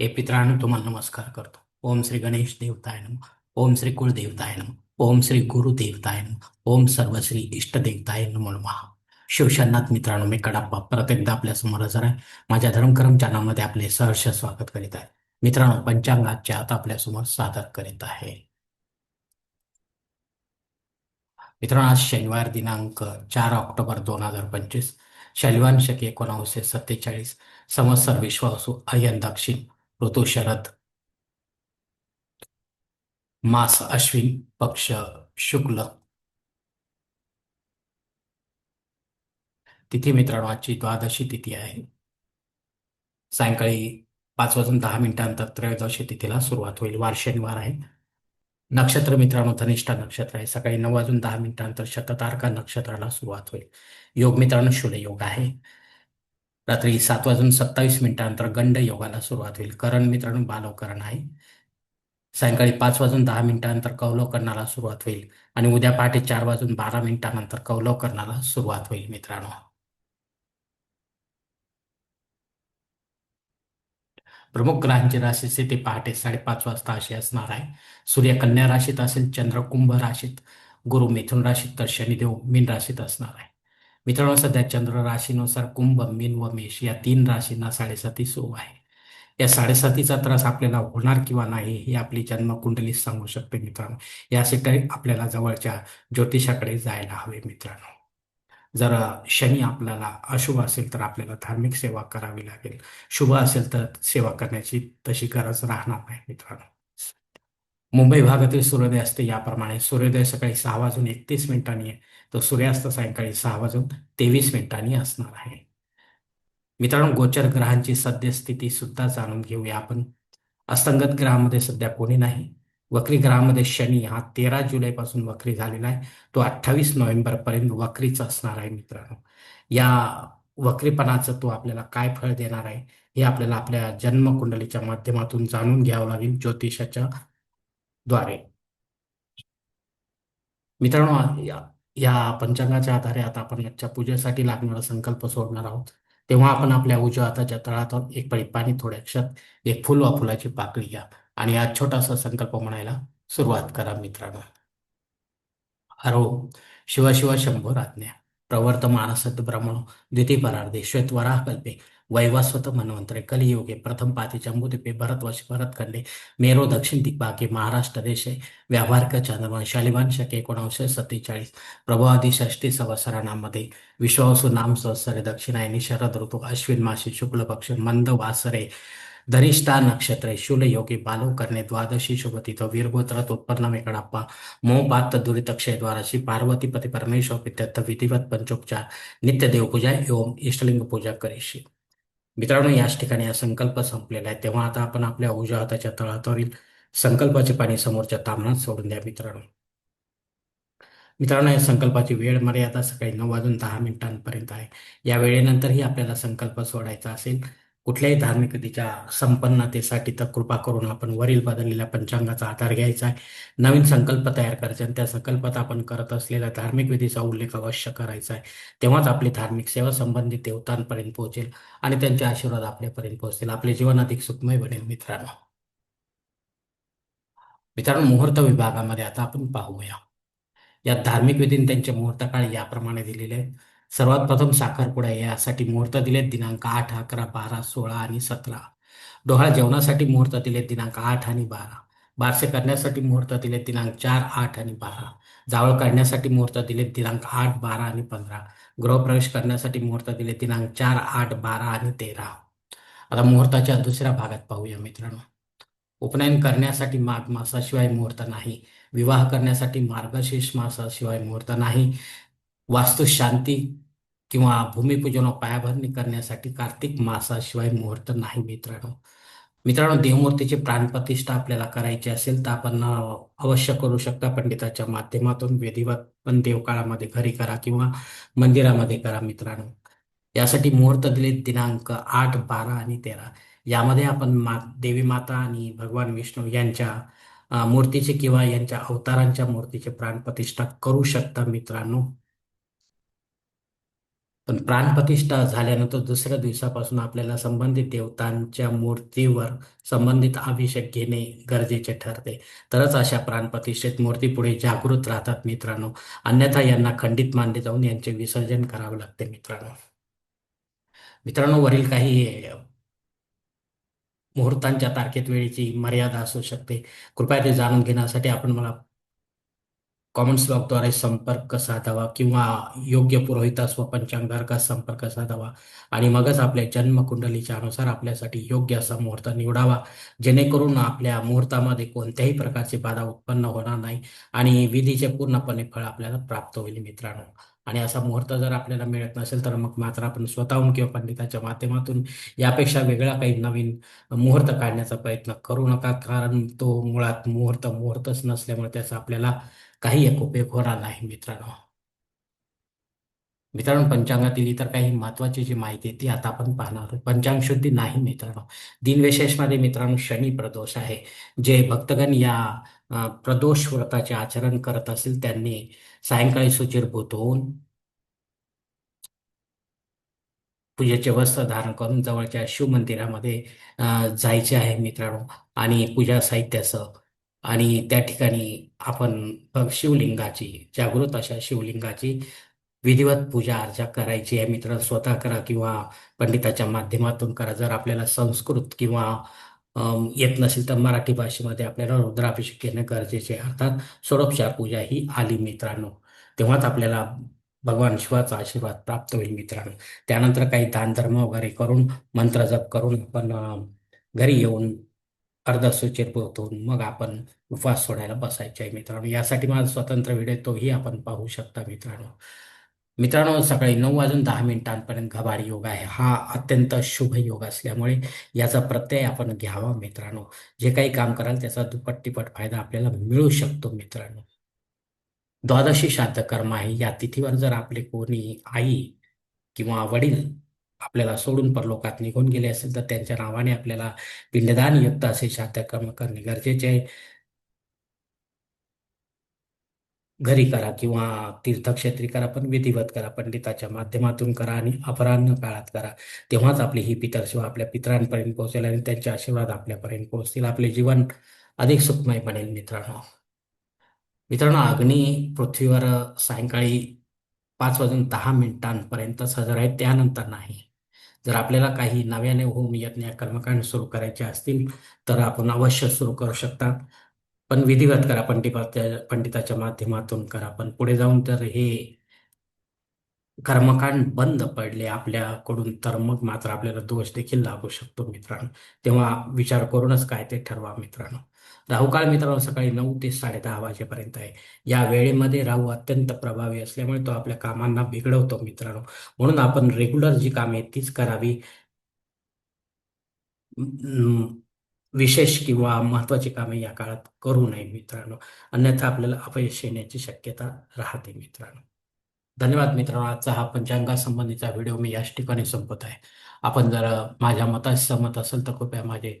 हे पित्रांनो तुम्हाला नमस्कार करतो. ओम श्री गणेश देवताय नम ओम श्री कुलदेवताय नम ओम श्री गुरुदेवताय नम ओम सर्व श्री इष्टदेवताय नमो महा शिवशनाथ मित्रांनो मी कडाप्पा परत एकदा आपल्यासमोर हजर आहे. माझ्या धर्मकर्म चॅनलमध्ये आपले सहर्ष स्वागत करीत आहे. मित्रांनो पंचांगाच्या आता आपल्यासमोर सादर करीत आहे. मित्रांनो आज शनिवार दिनांक चार ऑक्टोबर दोन हजार पंचवीस. शैलवान शके एकोणावीसशे सत्तेचाळीस. संवत्सर विश्वासू अयन दक्षिण. ऋतू शरद मास अश्विन पक्ष शुक्ल. तिथी मित्रांनो आजची द्वादशी तिथी आहे. सायंकाळी पाच वाजून दहा मिनिटांनंतर त्रयोदशी तिथीला सुरुवात होईल. वार शनिवार आहे. नक्षत्र मित्रांनो धनिष्ठा नक्षत्र आहे. सकाळी नऊ वाजून दहा मिनिटांनंतर शततारका नक्षत्राला सुरुवात होईल. योग मित्रांनो शुल योग आहे. रात्री सात वाजून सत्तावीस मिनिटानंतर गंड योगाला सुरुवात होईल. करण मित्रांनो बालवकरण आहे. सायंकाळी पाच वाजून दहा मिनिटानंतर कौलवकरणाला सुरुवात होईल आणि उद्या पहाटे चार वाजून बारा मिनिटानंतर कौलवकरणाला सुरुवात होईल मित्रांनो. प्रमुख ग्रहांची राशी स्थिती पहाटे साडेपाच वाजता अशी असणार आहे. सूर्य कन्या राशीत असेल चंद्र कुंभ राशीत गुरु मिथुन राशीत तर शनिदेव मीन राशीत असणार आहे. मित्रांनो सध्या चंद्र राशीनुसार कुंभ मीन व मेष या तीन राशींना साडेसाती सुरू आहे. या साडेसातीचा त्रास आपल्याला होणार किंवा नाही हे आपली जन्मकुंडली सांगू शकते मित्रांनो. यासाठी आपल्याला जवळच्या ज्योतिषाकडे जायला हवे मित्रांनो. जर शनी आपल्याला अशुभ असेल तर आपल्याला धार्मिक सेवा करावी लागेल. शुभ असेल तर सेवा करण्याची तशी गरज राहणार नाही मित्रांनो. मुंबई भागातील सूर्योदय असते याप्रमाणे सूर्योदय सकाळी सहा वाजून एकतीस मिनिटांनी तो तर सूर्यास्त सायंकाळी सहा वाजून तेवीस मिनिटांनी असणार आहे. मित्रांनो गोचर ग्रहांची सद्यस्थिती सुद्धा जाणून घेऊया आपण. अस्तंगत ग्रहामध्ये सध्या कोणी नाही. वक्री ग्रहामध्ये शनी हा तेरा जुलैपासून वक्री झालेला आहे. तो अठ्ठावीस नोव्हेंबर पर्यंत वक्रीच असणार आहे मित्रांनो. या वक्रीपणाचं तो आपल्याला काय फळ देणार आहे हे आपल्याला आपल्या जन्मकुंडलीच्या माध्यमातून जाणून घ्यावं लागेल ज्योतिषाच्या द्वारे. मित्रांनो या पंचांगाच्या आधारे आता आपण आजच्या पूजेसाठी लागणारा संकल्प सोडणार आहोत. तेव्हा आपण आपल्या उजव्या हाताच्या तळात एक पळी पाणी थोड्याक्षात एक फुल वा फुलाची पाकळी घ्या आणि आज छोटासा संकल्प म्हणायला सुरुवात करा मित्रांनो. हरो शिव शिव शंभो राज्ञा प्रवर्तमान सत ब्रह्मणो द्वितीय श्वेतवराह कल्पे वैवस्वत मनवंतरे कलियुगे प्रथम पाती जम्बूद्वीपे भरत भरतखंडे मेरो दक्षिण दिग्भागे महाराष्ट्र देशे व्यावहारिक चंद्रमान शालिवान शके एकोणीसशे सत्तेचाळीस प्रभावादी षष्टी संवत्सरांमध्ये विश्वासू नाम संवत्सरे दक्षिणायनी शरद ऋतु अश्विन मासी शुक्ल पक्ष मंद वासरे धनिष्ठा नक्षत्रे शूल योगी बालो करणे द्वादशी शुभतिथ वीरगोत्रात उत्पन्न मेकडाप्पा मोपात दुरितक्षय द्वाराशी पार्वती पती परमेश्वर पित्यर्थ विधिवत पंचोपचार नित्य देवपूजा एवं इष्टलिंग पूजा करीशी। मित्रांनो याच ठिकाणी हा संकल्प संपलेला आहे. तेव्हा आता आपण आपल्या उजव्या हाताच्या तळातवरील संकल्पाचे पाणी समोरच्या तामणात सोडून द्या मित्रांनो. मित्रांनो या संकल्पाची वेळ मर्यादा सकाळी नऊ वाजून दहा मिनिटांपर्यंत आहे. या वेळेनंतरही आपल्याला संकल्प सोडायचा असेल कुठल्याही धार्मिकतेच्या संपन्नतेसाठी तर कृपा करून आपण वरील बदललेल्या पंचांगाचा आधार घ्यायचा आहे. नवीन संकल्प तयार करायचा आणि त्या संकल्पात आपण करत असलेल्या धार्मिक विधीचा उल्लेख अवश्य करायचा आहे. तेव्हाच आपली धार्मिक सेवा संबंधित देवतांपर्यंत पोहोचेल आणि त्यांचे आशीर्वाद आपल्यापर्यंत पोहोचतील. आपले जीवन अधिक सुखमय बनेल मित्रांनो. मित्रांनो मुहूर्त विभागामध्ये आता आपण पाहूया. या धार्मिक विधीने त्यांचे मुहूर्त काळ याप्रमाणे दिलेले आहेत. सर्वात प्रथम साखरपुडा यासाठी मुहूर्त दिलेत दिनांक आठ अकरा बारा सोळा आणि सतरा. डोहाळ जेवणासाठी मुहूर्त दिलेत दिनांक आठ आणि बारा. बारसे करण्यासाठी मुहूर्त दिलेत दिनांक चार आठ आणि बारा. जावळ काढण्यासाठी मुहूर्त दिलेत दिनांक आठ बारा आणि पंधरा. गृहप्रवेश करण्यासाठी मुहूर्त दिले दिनांक चार आठ बारा आणि तेरा. आता मुहूर्ताच्या दुसऱ्या भागात पाहूया मित्रांनो. उपनयन करण्यासाठी माघ मासाशिवाय मुहूर्त नाही. विवाह करण्यासाठी मार्गशीर्ष मासाशिवाय मुहूर्त नाही. वास्तू शांती किंवा भूमिपूजन पायाभरणी करण्यासाठी कार्तिक मासाशिवाय मुहूर्त नाही मित्रांनो. मित्रांनो देवमूर्तीची प्राणप्रतिष्ठा आपल्याला करायची असेल तर आपण अवश्य करू शकता. पंडिताच्या माध्यमातून विधिवत पण देवकाळामध्ये घरी करा किंवा मंदिरामध्ये करा मित्रांनो. यासाठी मुहूर्त दिले दिनांक आठ बारा आणि तेरा. यामध्ये आपण मा देवी माता आणि भगवान विष्णू यांच्या मूर्तीचे किंवा यांच्या अवतारांच्या मूर्तीचे प्राणप्रतिष्ठा करू शकता मित्रांनो. पण प्राणप्रतिष्ठा झाल्यानंतर दुसऱ्या दिवसापासून आपल्याला संबंधित देवतांच्या मूर्तीवर संबंधित अभिषेक घेणे गरजेचे ठरते. तरच अशा प्राणप्रतिष्ठित मूर्ती पुढे जागृत राहतात मित्रांनो. अन्यथा यांना खंडित मानले जाऊन यांचे विसर्जन करावे लागते मित्रांनो. मित्रांनो वरील काही मुहूर्तांच्या तारखेत वेळेची मर्यादा असू शकते. कृपया ते जाणून घेण्यासाठी आपण मला कॉमेंट्स ब्लॉगद्वारे संपर्क साधावा किंवा योग्य पुरोहितास व पंचांगारकास संपर्क साधावा. आणि मगच आपल्या जन्मकुंडलीच्या अनुसार आपल्यासाठी योग्य असा मुहूर्त निवडावा. जेणेकरून आपल्या मुहूर्तामध्ये कोणत्याही प्रकारची बाधा उत्पन्न होणार नाही आणि विधीचे पूर्णपणे फळ आपल्याला प्राप्त होईल मित्रांनो. आणि असा मुहूर्त जर आपल्याला मिळत नसेल तर मग मात्र आपण स्वतःहून किंवा पंडिताच्या माध्यमातून यापेक्षा वेगळा काही नवीन मुहूर्त काढण्याचा प्रयत्न करू नका. कारण तो मुळात मुहूर्त मुहूर्तच नसल्यामुळे त्याचा आपल्याला काही एक उपयोग होणार नाही मित्रांनो. मित्रांनो पंचांगातील इतर काही महत्वाची जी माहिती आहे ती आता आपण पाहणार आहोत. पंचांग शुद्धी नाही मित्रांनो. दिनविशेषमध्ये मित्रांनो शनी प्रदोष आहे. जे भक्तगण या प्रदोष व्रताचे आचरण करत असेल त्यांनी सायंकाळी सुचिरभूत होऊन पूजेचे वस्त्र धारण करून जवळच्या शिव मंदिरामध्ये जायचे आहे मित्रांनो. आणि पूजा साहित्यासह आणि त्या ठिकाणी आपण शिवलिंगाची जागृत अशा शिवलिंगाची विधिवत पूजा अर्चा करायची आहे. मित्र स्वतः करा किंवा पंडिताच्या माध्यमातून करा. जर आपल्याला संस्कृत किंवा येत नसेल तर मराठी भाषेमध्ये आपल्याला रुद्राभिषेक घेणं गरजेचे आहे. अर्थात षोडोपचार पूजा ही आली मित्रांनो. तेव्हाच आपल्याला भगवान शिवाचा आशीर्वाद प्राप्त होईल मित्रांनो. त्यानंतर काही दानधर्म वगैरे करून मंत्र जप करून आपण घरी येऊन अर्धसूचित होऊन मग आपण उपवास सोडायला बसायचे आहे मित्रांनो. यासाठी माझा स्वतंत्र व्हिडिओ तोही आपण पाहू शकता मित्रांनो. मित्रांनो सकाळी नऊ वाजून दहा मिनिटांपर्यंत घबार योग आहे. हा अत्यंत शुभ योग असल्यामुळे याचा प्रत्यय आपण घ्यावा मित्रांनो. जे काही काम कराल त्याचा दुप्पट तिप्पट फायदा आपल्याला मिळू शकतो मित्रांनो. द्वादशी श्राद्ध कर्म आहे. या तिथीवर जर आपले कोणी आई किंवा वडील आपल्याला सोडून परलोकात निघून गेले असेल तर त्यांच्या नावाने आपल्याला पिंडदान युक्त असे श्राद्ध कर्म करणे गरजेचे आहे. घरी करा किंवा तीर्थक्षेत्री करा पण विधिवत करा पंडिताच्या माध्यमातून करा आणि अपराह्न काळात करा. तेव्हाच आपली ही पितरसेवा आपल्या पितरांपर्यंत पोहोचेल आणि त्यांचे आशीर्वाद आपल्यापर्यंत पोहोचतील. आपले जीवन अधिक सुखमय बनेल मित्रांनो. मित्रांनो अग्नी पृथ्वीवर सायंकाळी पाच वाजून दहा मिनिटांपर्यंतच हजर आहे. त्यानंतर नाही. जर आपल्याला काही नव्याने होम यज्ञ कर्मकांड सुरू करायचे असतील तर आपण अवश्य सुरू करू शकता. पण विधिवत करा पंडिताच्या पंडिताच्या माध्यमातून करा. पण पुढे जाऊन तर हे कर्मकांड बंद पडले आपल्याकडून तर मग मात्र आपल्याला दोष देखील लागू शकतो मित्रांनो. तेव्हा विचार करूनच काय ते ठरवा मित्रांनो. राहुकाळ मित्रांनो सकाळी नऊ ते साडेदहा वाजेपर्यंत आहे. या वेळेमध्ये राहू अत्यंत प्रभावी असल्यामुळे तो आपल्या कामांना बिघडवतो मित्रांनो. म्हणून आपण रेग्युलर जी कामे आहेत तीच करावी. विशेष किंवा महत्वाची कामे या काळात करू नये मित्रांनो. अन्यथा आपल्याला अपयश येण्याची शक्यता राहते मित्रांनो. धन्यवाद मित्रांनो. आजचा हा पंचांगासंबंधीचा व्हिडिओ मी याच ठिकाणी संपत आहे. आपण जर माझ्या मताशी सहमत असेल तर कृपया माझे